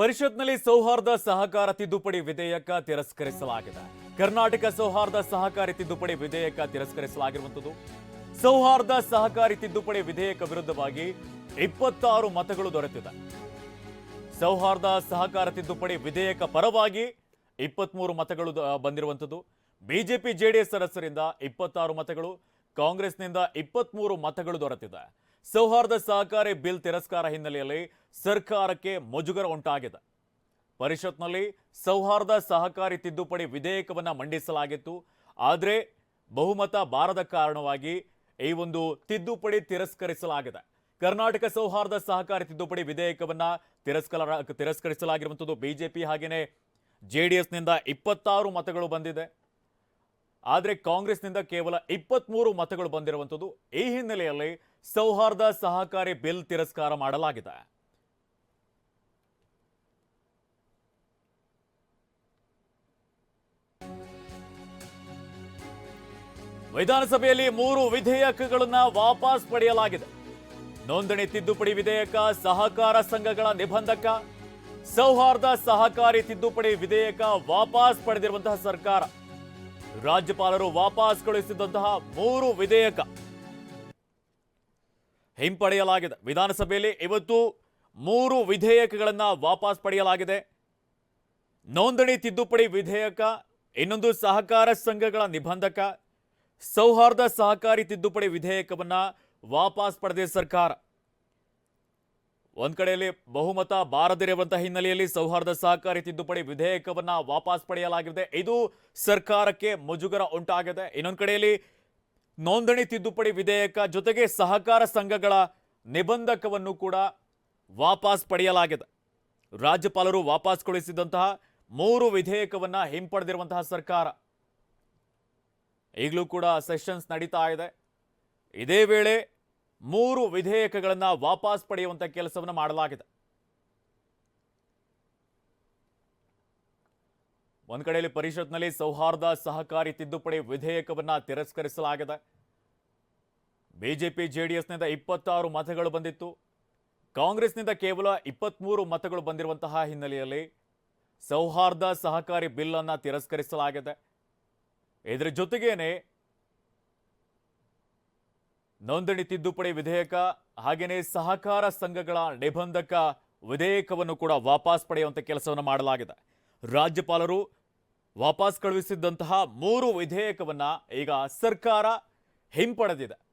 ಪರಿಷತ್ನಲ್ಲಿ ಸೌಹಾರ್ದ ಸಹಕಾರ ತಿದ್ದುಪಡಿ ವಿಧೇಯಕ ತಿರಸ್ಕರಿಸಲಾಗಿದೆ. ಕರ್ನಾಟಕ ಸೌಹಾರ್ದ ಸಹಕಾರಿ ತಿದ್ದುಪಡಿ ವಿಧೇಯಕ ತಿರಸ್ಕರಿಸಲಾಗಿರುವಂಥದ್ದು. ಸೌಹಾರ್ದ ಸಹಕಾರಿ ತಿದ್ದುಪಡಿ ವಿಧೇಯಕ ವಿರುದ್ಧವಾಗಿ ಇಪ್ಪತ್ತಾರು ಮತಗಳು ದೊರೆತಿದೆ. ಸೌಹಾರ್ದ ಸಹಕಾರ ತಿದ್ದುಪಡಿ ವಿಧೇಯಕ ಪರವಾಗಿ ಇಪ್ಪತ್ಮೂರು ಮತಗಳು ಬಂದಿರುವಂಥದ್ದು. ಬಿಜೆಪಿ ಜೆಡಿಎಸ್ ಸದಸ್ಯರಿಂದ ಇಪ್ಪತ್ತಾರು ಮತಗಳು, ಕಾಂಗ್ರೆಸ್ನಿಂದ ಇಪ್ಪತ್ಮೂರು ಮತಗಳು ದೊರೆತಿದೆ. ಸೌಹಾರ್ದ ಸಹಕಾರಿ ಬಿಲ್ ತಿರಸ್ಕಾರ ಹಿನ್ನೆಲೆಯಲ್ಲಿ ಸರ್ಕಾರಕ್ಕೆ ಮುಜುಗರ ಉಂಟಾಗಿದೆ. ಪರಿಷತ್ನಲ್ಲಿ ಸೌಹಾರ್ದ ಸಹಕಾರಿ ತಿದ್ದುಪಡಿ ವಿಧೇಯಕವನ್ನು ಮಂಡಿಸಲಾಗಿತ್ತು. ಆದರೆ ಬಹುಮತ ಬಾರದ ಕಾರಣವಾಗಿ ಈ ಒಂದು ತಿದ್ದುಪಡಿ ತಿರಸ್ಕರಿಸಲಾಗಿದೆ. ಕರ್ನಾಟಕ ಸೌಹಾರ್ದ ಸಹಕಾರಿ ತಿದ್ದುಪಡಿ ವಿಧೇಯಕವನ್ನ ತಿರಸ್ಕರ ತಿರಸ್ಕರಿಸಲಾಗಿರುವಂಥದ್ದು ಬಿಜೆಪಿ ಜೆಡಿಎಸ್ ಜೆಡಿಎಸ್ನಿಂದ ಇಪ್ಪತ್ತಾರು ಮತಗಳು ಬಂದಿದೆ. ಆದರೆ ಕಾಂಗ್ರೆಸ್ನಿಂದ ಕೇವಲ ಇಪ್ಪತ್ಮೂರು ಮತಗಳು ಬಂದಿರುವಂಥದ್ದು ಈ ಹಿನ್ನೆಲೆಯಲ್ಲಿ ಸೌಹಾರ್ದ ಸಹಕಾರಿ ಬಿಲ್ ತಿರಸ್ಕಾರ ಮಾಡಲಾಗಿದೆ. ವಿಧಾನಸಭೆಯಲ್ಲಿ ಮೂರು ವಿಧೇಯಕಗಳನ್ನು ವಾಪಸ್ ಪಡೆಯಲಾಗಿದೆ. ನೋಂದಣಿ ತಿದ್ದುಪಡಿ ವಿಧೇಯಕ, ಸಹಕಾರ ಸಂಘಗಳ ನಿಬಂಧಕ, ಸೌಹಾರ್ದ ಸಹಕಾರಿ ತಿದ್ದುಪಡಿ ವಿಧೇಯಕ ವಾಪಸ್ ಪಡೆದಿರುವಂತಹ ಸರ್ಕಾರ. ರಾಜ್ಯಪಾಲರು ವಾಪಸ್ ಕಳುಹಿಸಿದಂತಹ ಮೂರು ವಿಧೇಯಕ ಹಿಂಪಡೆಯಲಾಗಿದೆ. ವಿಧಾನಸಭೆಯಲ್ಲಿ ಇವತ್ತು ಮೂರು ವಿಧೇಯಕಗಳನ್ನು ವಾಪಸ್ ಪಡೆಯಲಾಗಿದೆ. ನೋಂದಣಿ ತಿದ್ದುಪಡಿ ವಿಧೇಯಕ, ಇನ್ನೊಂದು ಸಹಕಾರ ಸಂಘಗಳ ನಿಬಂಧಕ, ಸೌಹಾರ್ದ ಸಹಕಾರಿ ತಿದ್ದುಪಡಿ ವಿಧೇಯಕವನ್ನು ವಾಪಸ್ ಪಡೆದಿದೆ ಸರ್ಕಾರ. ಒಂದ್ ಕಡೆಯಲ್ಲಿ ಬಹುಮತ ಬಾರದಿರುವಂತಹ ಹಿನ್ನೆಲೆಯಲ್ಲಿ ಸೌಹಾರ್ದ ಸಹಕಾರಿ ತಿದ್ದುಪಡಿ ವಿಧೇಯಕವನ್ನ ವಾಪಸ್ ಪಡೆಯಲಾಗಿದೆ. ಇದು ಸರ್ಕಾರಕ್ಕೆ ಮುಜುಗರ ಉಂಟಾಗಿದೆ. ಇನ್ನೊಂದು ಕಡೆಯಲ್ಲಿ ನೋಂದಣಿ ತಿದ್ದುಪಡಿ ವಿಧೇಯಕ ಜೊತೆಗೆ ಸಹಕಾರ ಸಂಘಗಳ ನಿಬಂಧಕವನ್ನು ಕೂಡ ವಾಪಸ್ ಪಡೆಯಲಾಗಿದೆ. ರಾಜ್ಯಪಾಲರು ವಾಪಸ್ ಕೊಳಿಸಿದಂತಹ ಮೂರು ವಿಧೇಯಕವನ್ನ ಹಿಂಪಡೆದಿರುವಂತಹ ಸರ್ಕಾರ. ಈಗಲೂ ಕೂಡ ಸೆಷನ್ಸ್ ನಡೀತಾ ಇದೆ. ಇದೇ ವೇಳೆ ಮೂರು ವಿಧೇಯಕಗಳನ್ನ ವಾಪಸ್ ಪಡೆಯುವಂತ ಕೆಲಸವನ್ನು ಮಾಡಲಾಗಿದೆ. ಒಂದ್ ಕಡೆಯಲ್ಲಿ ಪರಿಷತ್ನಲ್ಲಿ ಸೌಹಾರ್ದ ಸಹಕಾರಿ ತಿದ್ದುಪಡಿ ವಿಧೇಯಕವನ್ನ ತಿರಸ್ಕರಿಸಲಾಗಿದೆ. ಬಿಜೆಪಿ, ಜೆಡಿಎಸ್ನಿಂದ ಇಪ್ಪತ್ತಾರು ಮತಗಳು ಬಂದಿತ್ತು. ಕಾಂಗ್ರೆಸ್ನಿಂದ ಕೇವಲ ಇಪ್ಪತ್ತ್ಮೂರು ಮತಗಳು ಬಂದಿರುವಂತಹ ಹಿನ್ನೆಲೆಯಲ್ಲಿ ಸೌಹಾರ್ದ ಸಹಕಾರಿ ಬಿಲ್ ಅನ್ನ ತಿರಸ್ಕರಿಸಲಾಗಿದೆ. ಇದರ ಜೊತೆಗೇನೆ ನೋಂದಣಿ ತಿದ್ದುಪಡಿ ವಿಧೇಯಕ ಹಾಗೆಯೇ ಸಹಕಾರ ಸಂಘಗಳ ನಿಬಂಧಕ ವಿಧೇಯಕವನ್ನು ಕೂಡ ವಾಪಸ್ ಪಡೆಯುವಂತ ಕೆಲಸವನ್ನು ಮಾಡಲಾಗಿದೆ. ರಾಜ್ಯಪಾಲರು ವಾಪಸ್ ಕಳುಹಿಸಿದ್ದಂತಹ ಮೂರು ವಿಧೇಯಕವನ್ನ ಈಗ ಸರ್ಕಾರ ಹಿಂಪಡೆದಿದೆ.